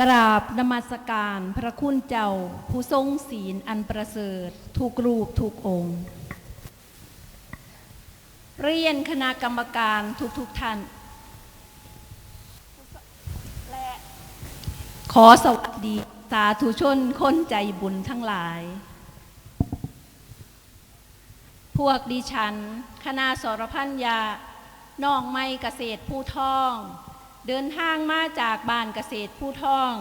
กราบนมัสการพระคุณเจ้า ผู้ทรงศีลอันประเสริฐทุกรูปทุกองค์ เรียนคณะกรรมการทุกๆทท่าน และขอสวัสดีสาธุชนคนใจบุญทั้งหลาย พวกดิฉัน คณะสรพันยาน้องไม้เกษตรผู้ท่อง เดินทางมาจากบ้านเกษตรผู้ท่อง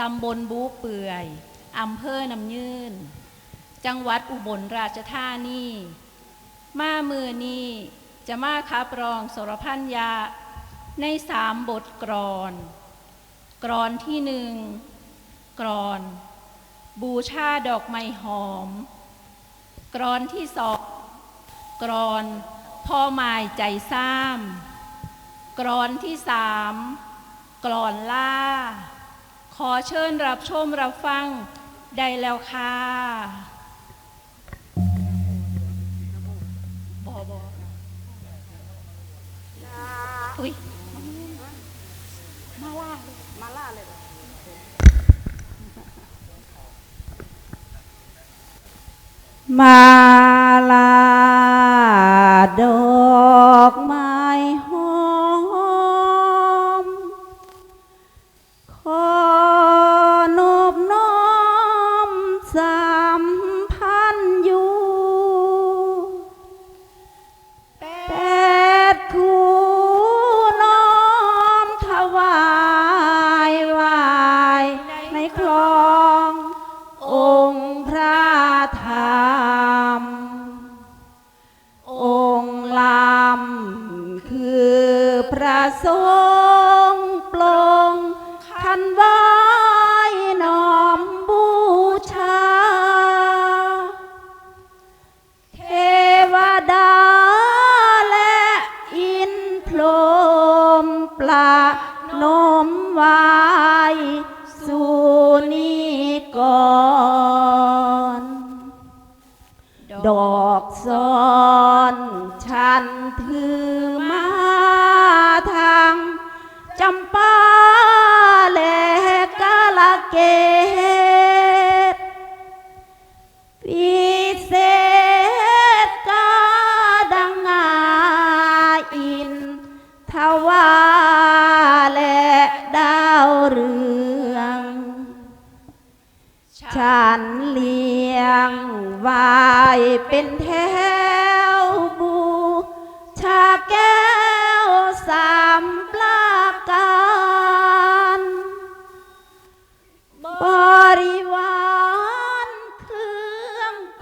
ตำบลบูเปื่อย อำเภอนำยืน จังหวัดอุบลราชธานี มามือนี้จะมาคับรองสรพันยาในสามบทกรอน กรอนที่หนึ่ง กรอน บูชาดอกไม้หอม กรอนที่สอง กรอนพ่อหมายใจซ้ำ กรอนที่สามกรอนล่า ขอเชิญรับชมรับฟังได้แล้วค่ะบอบออุ้ยมาล่ามาล่าเลยมาลาดอกม้ห ก่อน ดอกซอ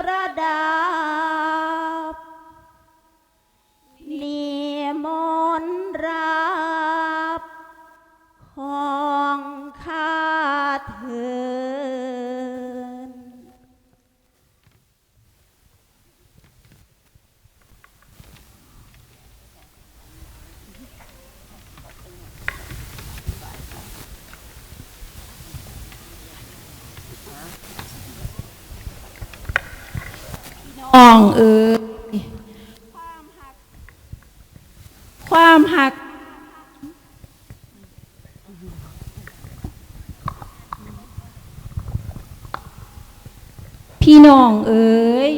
รื่อ น้องเอ๋ยความหัก พี่น้องเอ๋ย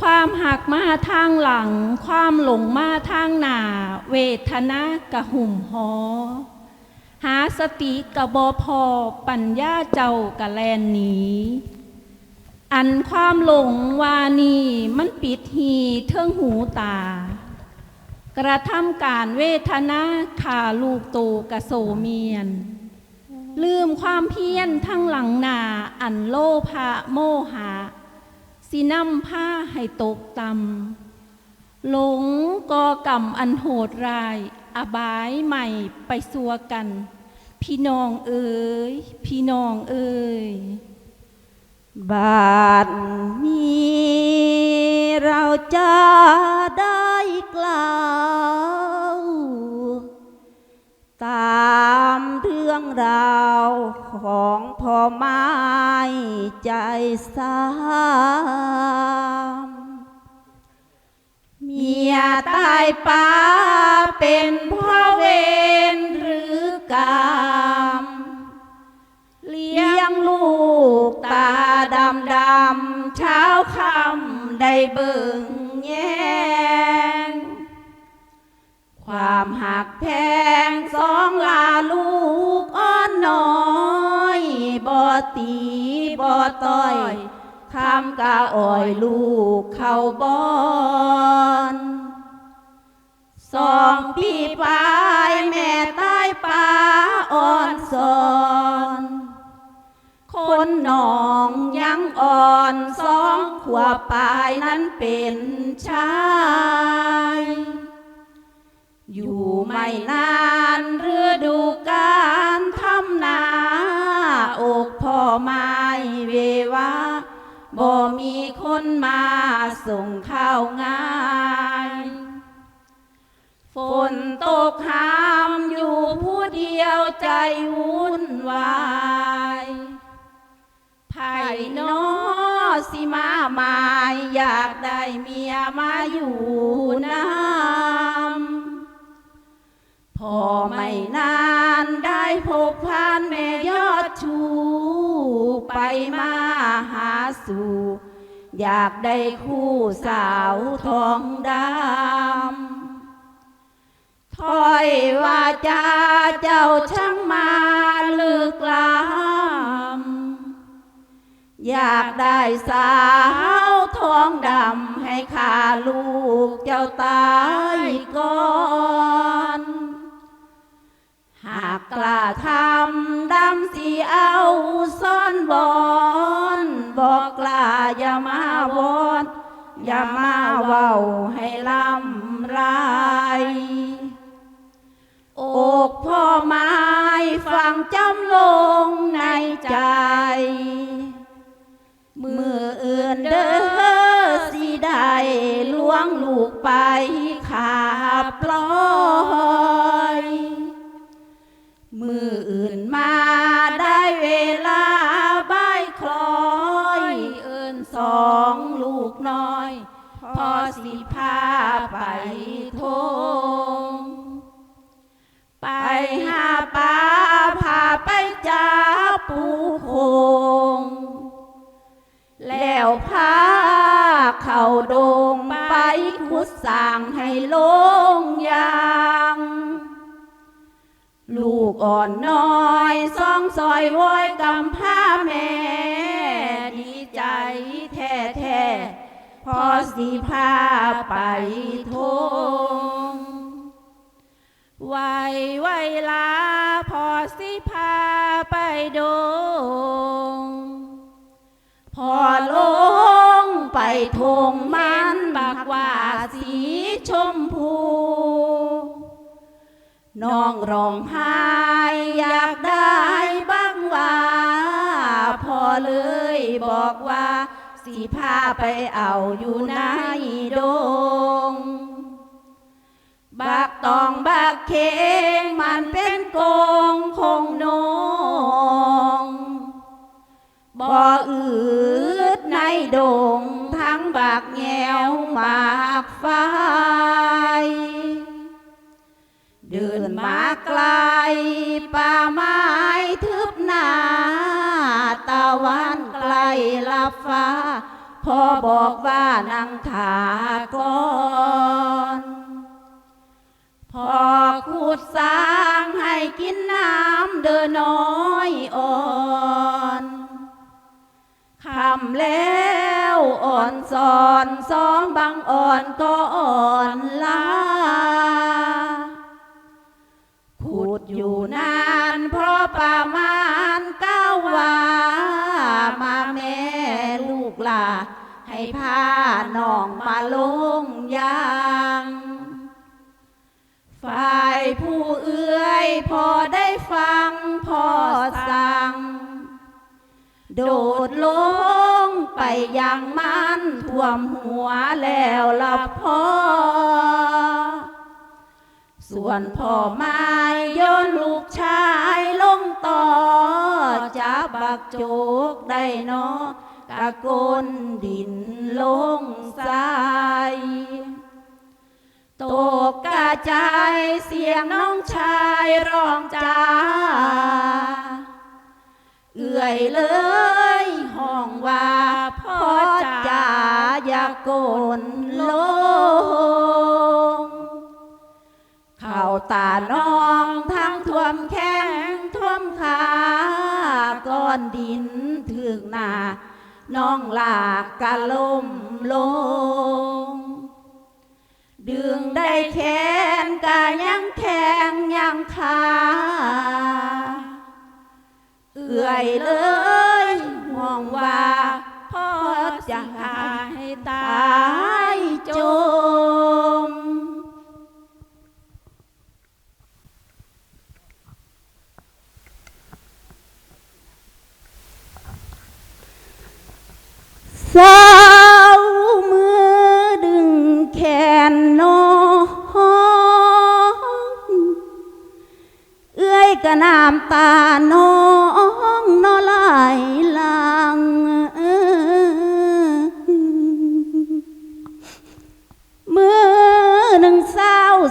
ความหักมาทางหลัง ความหลงมาทางหนา เวทนากะหุ่มหอ หาสติกะบอพอ ปัญญาเจ้ากะแลนหนี อันความหลงวานีมันปิดหีเทิงหูตา กระทำการเวทนาขาลูกโตกะโสเมียน ลืมความเพียรทั้งหลังนาอันโลภะโมหะ สินำผ้าให้ตกต่ำหลงกอกรรมอันโหดร้าย อบายใหม่ไปสัวกัน พี่น้องเอ๋ยพี่น้องเอ๋ย บาดนี้เราจะได้กล่าวตามเรื่องราวของพ่อไม้ใจสามเมียตายป้าเป็นพ่อเวรหรือกรรม ลี้ยงลูกตาดำดำเช้าค่ำได้เบึ่งแยง ความหักแพงสองลาลูกอ้อนน้อยบ่ตีบ่ต่อยคำกะอ่อยลูกเข้าบอนสองปีปลายแม่ตา อบปลายนั้นเป็นชาย อยู่ไม่นานฤดูกาลทำนาอกพ่อไม้เววาบ่มีคนมาส่งข้าวงายฝนตกหามอยู่ผู้เดียวใจวุ่นวายไผ่นอ สิมาหมายอยากได้เมียมาอยู่น้ำพอไม่นานได้พบพานแม่ยอดชูไปมาหาสู่อยากได้คู่สาวทองดำถ้อยว่าจาเจ้าช่างมาลึกล้ำ อยากได้สาวทองดำให้ข้าลูกเจ้าตายก่อน หากกล้าทำดำสีเอาซ่อนบอนบอกกล้าอย่ามาวอนอย่ามาเว้าให้ลำไรอกพ่อไม้ฟังจำลงในใจาดงไปขุดสร้างให้ลงยางลูกอ่อนน้อยสองซอยโวยกำผ้าแม่ ดีใจแท้แท้ๆพอสีพาไปทงไว้ไว้ลาพอสิพาไปดง ทงมันบักว่าสีชมพู น้องร้องไห้อยากได้บ้างว่าพอเลยบอกว่าสีพาไปเอาอยู่ในดง บักตองบักเคงมันเป็นกงคงนงบ่อืดในดง ทั้งบักแงวหมากไฟเดินมาไกลป่าไม้ทึบหนาตะวันไกลลับฟ้าพอบอกว่านั่งถาก่อนพอขุดสร้างให้กินน้ำเดินน้อยอ่อน คำแล้วอ่อนสอนสองบางอ่อนก็อ่อนลาขุดอยู่นานเพราะประมาณเก้าวามาแม่ลูกลาให้พาน้องมาลงยางฝ่ายผู้เอื้อยพอได้ฟังพอสั่งโดดลง ไปยังมันท่วมหัวแล้วลับพอส่วนพ่อไม้โยนลูกชายลงต่อจับบักโจกได้เนอกะโกนดินลงทรายตกกระจายเสียงน้องชายร้องจ้า เอื่อยเลย ห้องว่าพ่อจ๋าอย่าโกนลงเข้าตาน้องทั้งท่วมแข้งท่วมขาก้อนดินถึงหนาน้องลากกะล่มลง ดึงได้แขนกะยังแข็งยังขาเอื่อยเลย ห่วงว่าพ่อจะหาให้ตายยจจมมสาวมือดึงแขนน้องเอื้อยกระน้ำตาน้อง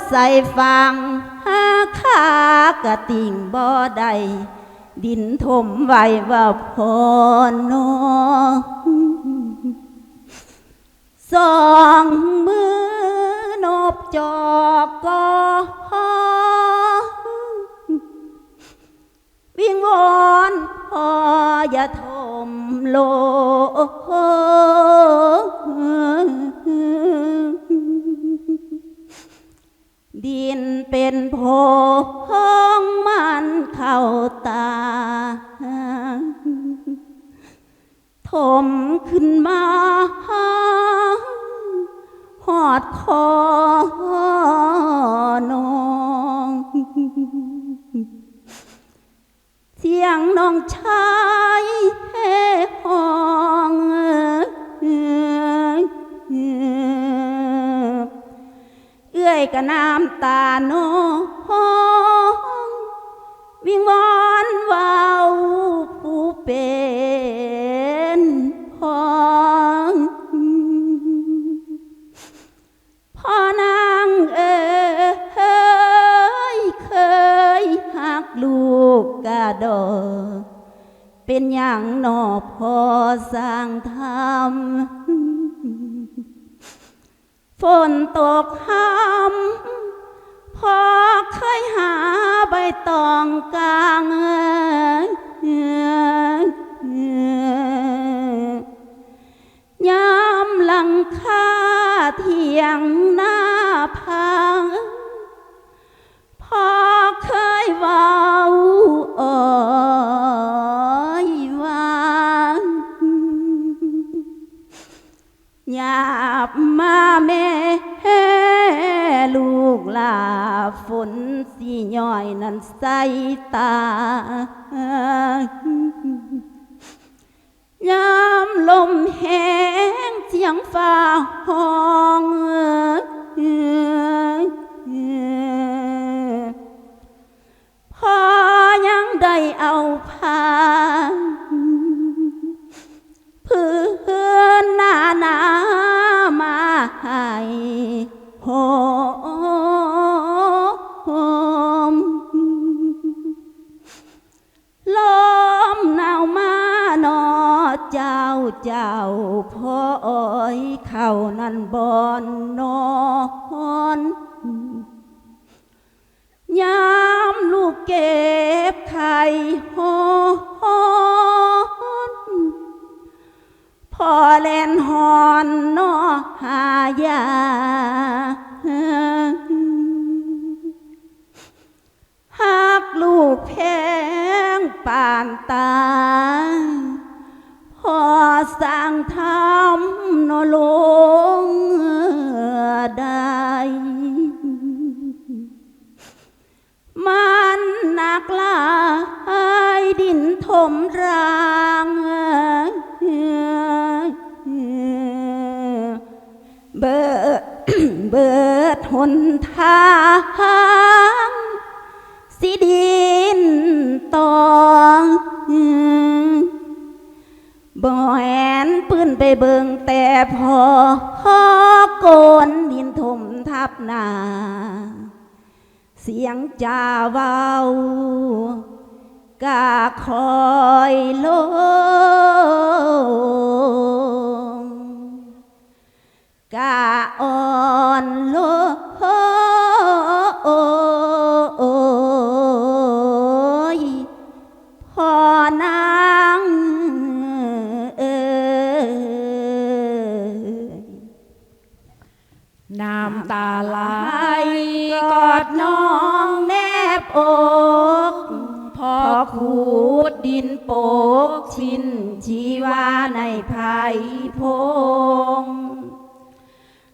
ใส่ฟังหาขากะติ่งบ่ได้ดินถมไว้ว่าพอนอสองมือนบจอกกอวิงวอนพออย่าทมโล ดินเป็นโพงมันเข้าตา ถมขึ้นมาหอดคอนองเสียงน้องชายเฮห้อ อยกะน้ำตาโน้องวิงวอนว้าผู้เป็นพ้องพ่อนางเอ๋ยเคยหักลูกกะดอเป็นอย่างหนอพอสร้างทำ ฝนตกห้ำพอเคยหาใบตองกลางเยามหลังคาเทียงหน้าพังพอเคยเว้าอ่อ บมาแม่ลูกลาฝนสีย่อยนั้นใสตายามลมแห้งเสียงฟ้าห้อง ป่านตา พอสั่งทำนอลงได้มันหนักลายดินถมรางเบิดเบิดหนทา บ่แอนปืนไปเบิงแต่พอฮอโกนดินถมทับนา เสียงจ่าเว้ากาคอยลงกาอ่อนลง น้องแนบอกพอขูดดินโปกชินชีวาในภายพง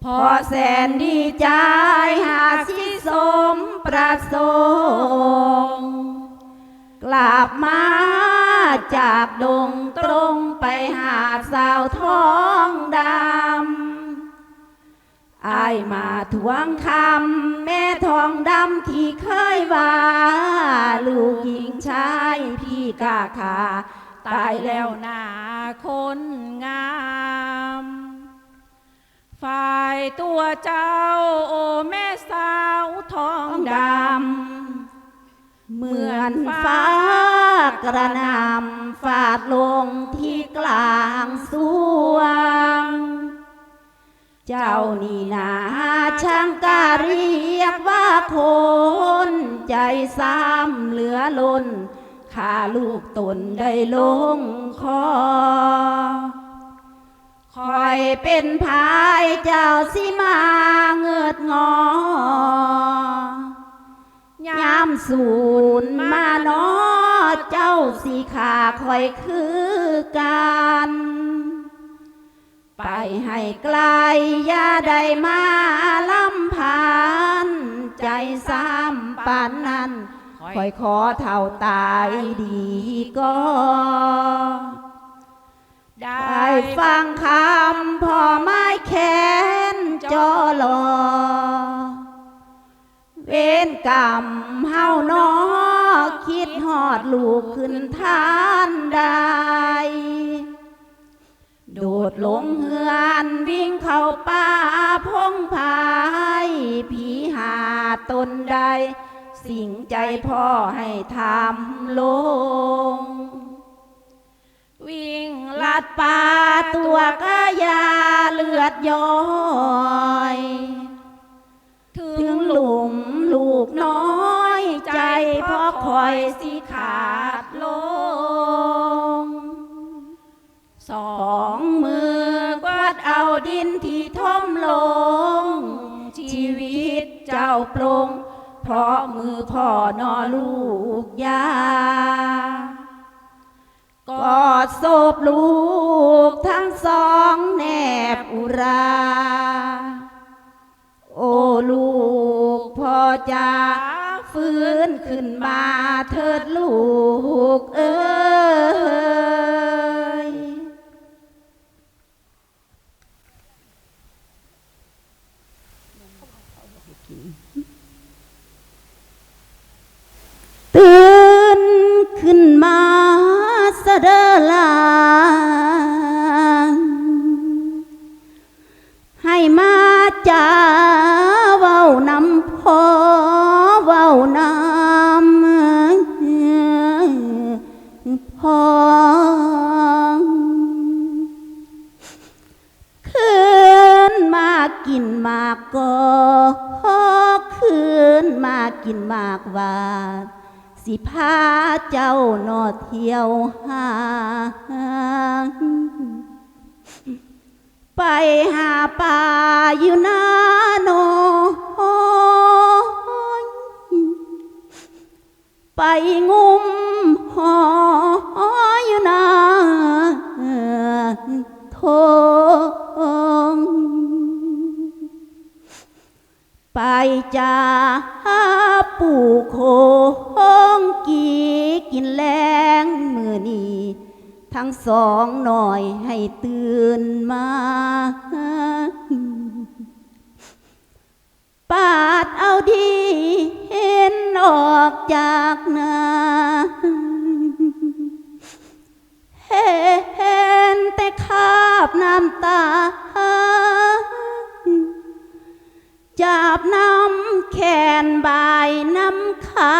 พอแสนดีใจหาสิสมประสงค์กลับมาจากดงตรงไปหาสาวท้องดำ อายมาทวงคำแม่ทองดำที่เคยว่า ลูกหญิงชายพี่กาขาตายแล้วหนาคนงาม ฝ่ายตัวเจ้าโอแม่สาวทองดำ เหมือนฟ้ากระนำฟาดลงที่กลางสวง เจ้านี่นาช่างกาเรียกว่าคนใจซ้ำเหลือล้นข้าลูกตนได้ลงคอคอยเป็นพายเจ้าสิมาเงิดงอยามสูนมาเนอเจ้าสีขาคอยคือกัน ไปให้ไกลอย่าได้มาลำพานใจซ้ำปานนั้นคอยขอเท่าตายดีก็ได้ฟังคำพ่อไม้แขนจอลอ เวรกรรมเฮานอคิดหอดลูกขึ้นทานใด โดดลงเฮือนวิ่งเข้าป่าพงพายผีหาตนใด สิ่งใจพ่อให้ทำลง วิ่งลัดป่าตัวก็ยาเลือดย้อยถึงหลุมลุมลูกน้อยใจพราะคอยสิขา สองมือกวาดเอาดินที่ท่มลง ชีวิตเจ้าปรงเพราะมือพ่อนอลูกยากอดศพลูกทั้งสองแนบอุรา โอ้ลูกพ่อจะฟื้นขึ้นมาเถิดลูกเอ้ย นมากินมากหวาสิพาเจ้านอเที่ยวหาไปหาป่าอยู่นาโนอยไปงุมหอยอยู่นาทง ไปจ้าปู่โคงกีกินแรงมือนีทั้งสองหน่อยให้ตื่นมา ปาดเอาดีเห็นออกจากนาเห็นแต่คาบน้ำตา จับน้ำแขนบายน้ำขา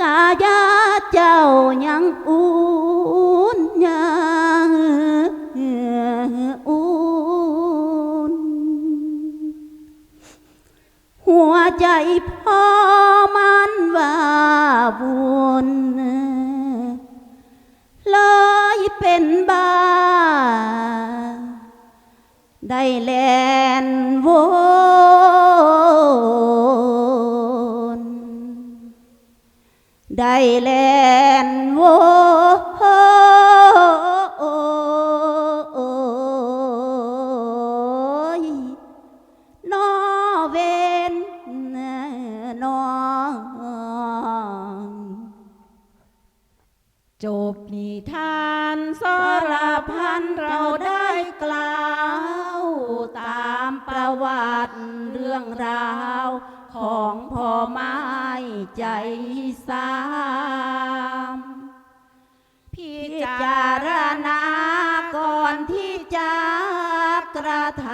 กายาเจ้ายังอุ่นยังอุ่นหัวใจพ่อมันว่าวุ่นเลยเป็นบา ได้แลนวนได้แลนวน ใจสามพิจารณาก่อนที่จะกระท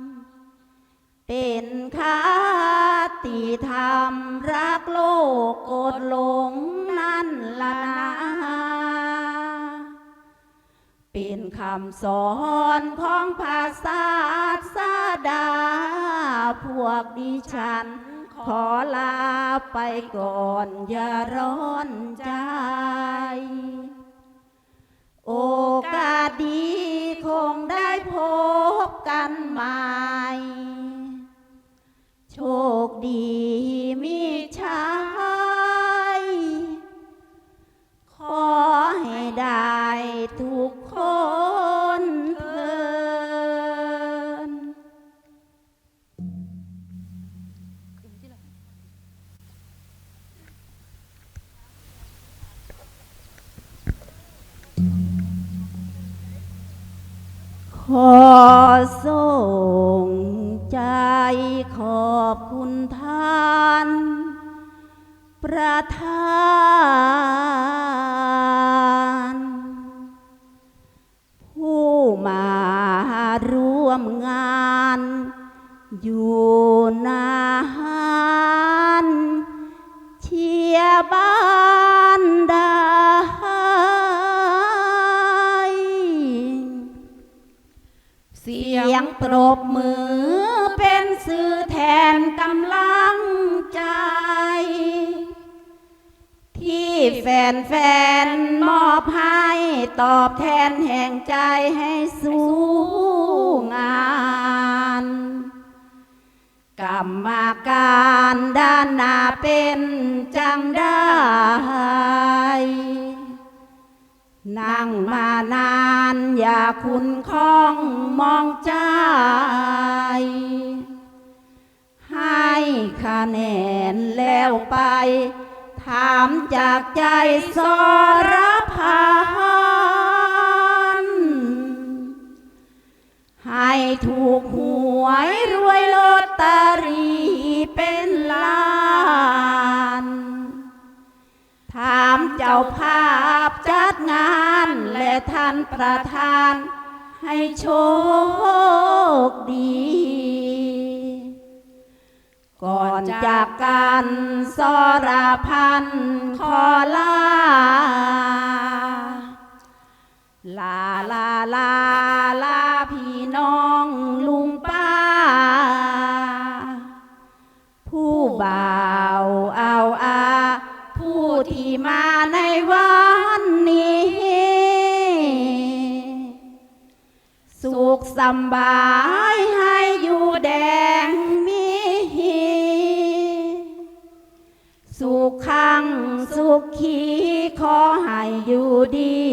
ำเป็นคติธรรมรักโลกโกดหลงนั่นละนะเป็นคำสอนของภาษาสดาพวกดิฉัน ขอลาไปก่อนอย่าร้อนใจ โอกาสดีคงได้พบกันใหม่โชคดีมีช้า ขอส่งใจขอบคุณท่าน ประธาน ผู้มาร่วมงาน อยู่นานเชียร์บ้า รบมือเป็นสื่อแทนกำลังใจ ที่แฟนๆมอบให้ตอบแทนแห่งใจให้สู้งานกรรมการด้านหน้าเป็นจังได้นั่งมานาน อย่าคุณคล้องมองใจ ให้คะแนนแล้วไป ถามจากใจสรพันให้ถูกหวยรวยลอตเตอรี่เป็นล้าน จ้าภาพจัดงานและท่านประธาน ให้โชคดี ก่อนจากกันสรพันขอลา ลาลาลาลาพี่น้องลุงป้า สบายให้อยู่แดงมีสุขขังสุขีขอให้อยู่ดี